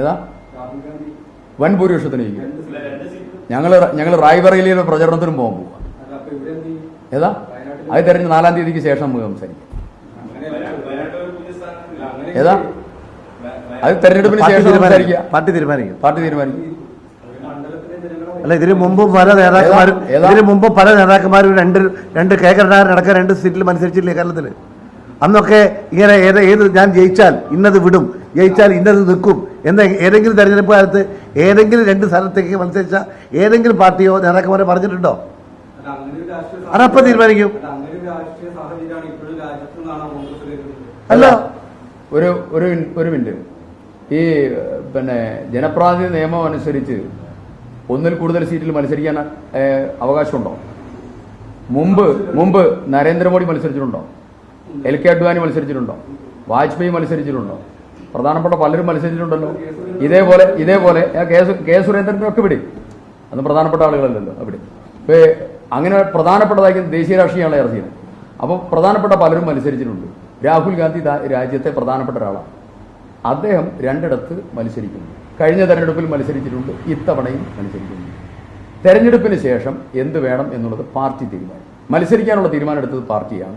ഏതാ? വൻ ഭൂരിപക്ഷത്തിന് ജയിക്കും. രണ്ട് സീറ്റ്. ഞങ്ങൾ ഞങ്ങൾ റായ്ബറയിലെ പ്രചരണത്തിനും പോകാൻ പോവാ. ഇവിടെ എന്ത് ചെയ്യും? ഏതാ? അത് തെരഞ്ഞ് നാലാം തീയതിക്ക് ശേഷം നമുക്ക് സംസാരിക്കാം. ഏതാ? അത് തെരഞ്ഞെടുപ്പിന് പാർട്ടി ശേഷം തീരുമാനിക്കുക സംസാരിക്കുക പാർട്ടി തീരുമാനിക്കും. പാർട്ടി തീരുമാനിക്കും. അല്ല ഇതിന് മുമ്പും പല നേതാക്കന്മാരും? ഇതിന് മുമ്പും പല നേതാക്കന്മാരും രണ്ട് രണ്ട് കെ കരുണാകരൻ അടക്കം രണ്ട് സീറ്റിൽ മത്സരിച്ചില്ലേ കേരളത്തിൽ അന്നൊക്കെ ഇങ്ങനെ ഏത് ഏത് ഞാൻ ജയിച്ചാൽ ഇന്നത് വിടും. ജയിച്ചാൽ ഇന്നത് നിൽക്കും. എന്ന ഏതെങ്കിലും തെരഞ്ഞെടുപ്പ് കാലത്ത് ഏതെങ്കിലും രണ്ട് സ്ഥലത്തേക്ക് മത്സരിച്ച ഏതെങ്കിലും പാർട്ടിയോ നേതാക്കന്മാരോ പറഞ്ഞിട്ടുണ്ടോ? അതപ്പം തീരുമാനിക്കും. അല്ല, ഒരു ഒരു ഒരു ഒരു മിനിറ്റ്. ഈ പിന്നെ ജനപ്രാതിനിധി നിയമം അനുസരിച്ച് ഒന്നിൽ കൂടുതൽ സീറ്റിൽ മത്സരിക്കാൻ അവകാശമുണ്ടോ? മുമ്പ് മുമ്പ് നരേന്ദ്രമോദി മത്സരിച്ചിട്ടുണ്ടോ? എൽ കെ അഡ്വാനി മത്സരിച്ചിട്ടുണ്ടോ? വാജ്പേയി മത്സരിച്ചിട്ടുണ്ടോ? പ്രധാനപ്പെട്ട പലരും മത്സരിച്ചിട്ടുണ്ടല്ലോ. ഇതേപോലെ ഇതേപോലെ കെ സുരേന്ദ്രന്റെ ഒക്കെ ഇവിടെ അന്ന് പ്രധാനപ്പെട്ട ആളുകളല്ലല്ലോ അവിടെ ഇപ്പൊ അങ്ങനെ പ്രധാനപ്പെട്ടതായിരിക്കും ദേശീയ രാഷ്ട്രീയമാണ് ചർച്ച ചെയ്യുന്നത് അപ്പോൾ പ്രധാനപ്പെട്ട പലരും മത്സരിച്ചിട്ടുണ്ട്. രാഹുൽ ഗാന്ധി രാജ്യത്തെ പ്രധാനപ്പെട്ട ഒരാളാണ്. അദ്ദേഹം രണ്ടിടത്ത് മത്സരിക്കുന്നു. കഴിഞ്ഞ തെരഞ്ഞെടുപ്പിൽ മത്സരിച്ചിട്ടുണ്ട് ഇത്തവണയും മത്സരിക്കുന്നു. തെരഞ്ഞെടുപ്പിന് ശേഷം എന്ത് വേണം എന്നുള്ളത് പാർട്ടി തീരുമാനം മത്സരിക്കാനുള്ള തീരുമാനം എടുത്തത് പാർട്ടിയാണ്.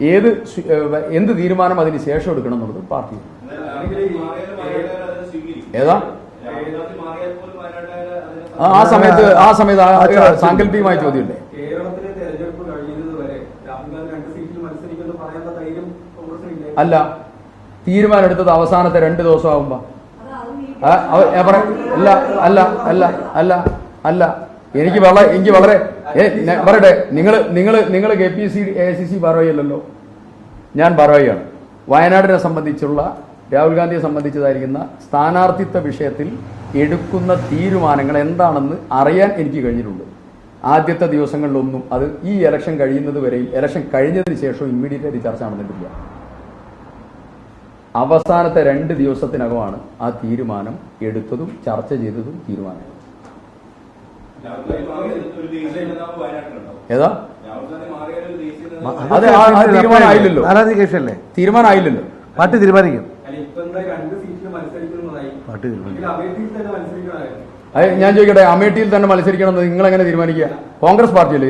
ഏത് എന്ത് തീരുമാനം അതിന് ശേഷം എടുക്കണം എന്നുള്ളത് പാർട്ടി ഏതാ? ആ- സമയത്ത് ആ സമയത്ത് ആ സാങ്കല്പികമായ ചോദ്യമല്ലേ അല്ല തീരുമാനം എടുത്തത് അവസാനത്തെ രണ്ട് ദിവസം ആകുമ്പോ ആ, അവ- ഞാൻ അല്ല അല്ല അല്ല അല്ല അല്ല. എനിക്ക് വളരെ എനിക്ക് വളരെ പറയട്ടെ നിങ്ങൾ നിങ്ങൾ നിങ്ങൾ K P C A C C ഭാരവാഹിയല്ലല്ലോ? ഞാൻ ഭാരവാഹിയാണ്. വയനാടിനെ സംബന്ധിച്ചുള്ള രാഹുൽ ഗാന്ധിയെ സംബന്ധിച്ചതായിരിക്കുന്ന സ്ഥാനാർത്ഥിത്വ വിഷയത്തിൽ എടുക്കുന്ന തീരുമാനങ്ങൾ എന്താണെന്ന് അറിയാൻ എനിക്ക് കഴിഞ്ഞിട്ടുണ്ട്. ആദ്യത്തെ ദിവസങ്ങളിലൊന്നും അത് ഈ ഇലക്ഷൻ കഴിയുന്നത് വരെയും ഇലക്ഷൻ കഴിഞ്ഞതിന് ശേഷവും ഇമ്മീഡിയറ്റ് ആയിട്ട് ചർച്ച നടന്നിട്ടില്ല. അവസാനത്തെ രണ്ട് ദിവസത്തിനകമാണ് ആ തീരുമാനം എടുത്തതും ചർച്ച ചെയ്തതും തീരുമാനം രാഹുൽ ഗാന്ധി മാറിയാൽ ഒരു ദേശീയ നേതാവ് വയനാട്ടിലുണ്ടാവും. ഏതാ? അത് തീരുമാനമായില്ലല്ലോ. കേസല്ലേ? തീരുമാനമായില്ലല്ലോ. പാർട്ടി തീരുമാനിക്കും. അല്ല ഇപ്പൊ രണ്ട് സീറ്റിൽ മത്സരിക്കുന്നതായി. പാർട്ടി തീരുമാനിക്കും. ഞാൻ ചോദിക്കട്ടെ അമേഠിയിൽ തന്നെ മത്സരിക്കണം എന്ന് നിങ്ങൾ എങ്ങനെ തീരുമാനിക്കുക കോൺഗ്രസ് പാർട്ടിയല്ലേ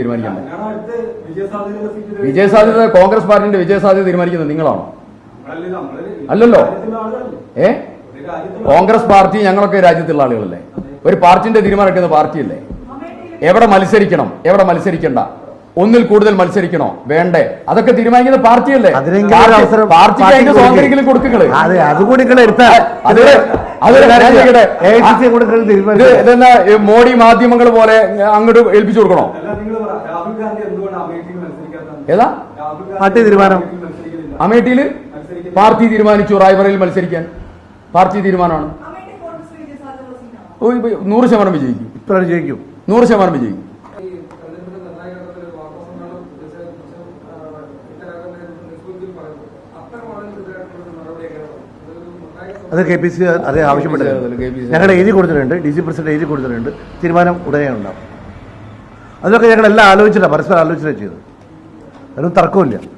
സീറ്റ് വിജയസാധ്യത കോൺഗ്രസ് പാർട്ടിന്റെ വിജയസാധ്യത തീരുമാനിക്കുന്നത് നിങ്ങളാണോ? അല്ലല്ലോ. ഏ? കോൺഗ്രസ് പാർട്ടി ഞങ്ങളൊക്കെ രാജ്യത്തുള്ള ആളുകളല്ലേ? ഒരു പാർട്ടിന്റെ തീരുമാനം എടുക്കുന്ന പാർട്ടിയല്ലേ? എവിടെ മത്സരിക്കണം എവിടെ മത്സരിക്കണ്ട ഒന്നിൽ കൂടുതൽ മത്സരിക്കണോ? വേണ്ടേ. അതൊക്കെ തീരുമാനിക്കുന്ന പാർട്ടിയല്ലേ? അതിനെങ്കിലും ഒരു അവസരം പാർട്ടിക്ക് പാർട്ടി അതിന്റെ കൊടുക്കും. സ്വാതന്ത്ര്യമെങ്കിലും അതെ അതുകൂടി നിങ്ങൾ എടുത്താൽ അത് അത് ഞാൻ ചോദിക്കട്ടെ, എ ഐ സി സി കൊടുക്കൽ ഇത് ഇതെന്നാ മോഡി മാധ്യമങ്ങൾ പോലെ അങ്ങോട്ട് ഏൽപ്പിച്ചു കൊടുക്കണോ? ഏതാ? പാർട്ടി തീരുമാനം. അമേഠിയിൽ മത്സരിക്കുന്നില്ല. പാർട്ടി തീരുമാനിച്ചു റായ്ബറയിൽ മത്സരിക്കാൻ. പാർട്ടി തീരുമാനമാണ്. നൂറ് ശതമാനം വിജയിക്കും. ഇത്ര ജയിക്കും നൂറ് ശതമാനം വിജയിക്കും. അത് കെ പി സി അതേ ആവശ്യപ്പെട്ടിട്ടുണ്ട് ഞങ്ങൾ എഴുതി കൊടുത്തിട്ടുണ്ട് ഡി സി പ്രസിഡന്റ് എഴുതി കൊടുത്തിട്ടുണ്ട്. തീരുമാനം ഉടനെ ഉണ്ടാവും. അതൊക്കെ ഞങ്ങൾ എല്ലാം ആലോചിച്ചിട്ടാണ് പരസ്പരം ആലോചിച്ചില്ല ചെയ്തത്. അതിനൊന്നും തർക്കമില്ല.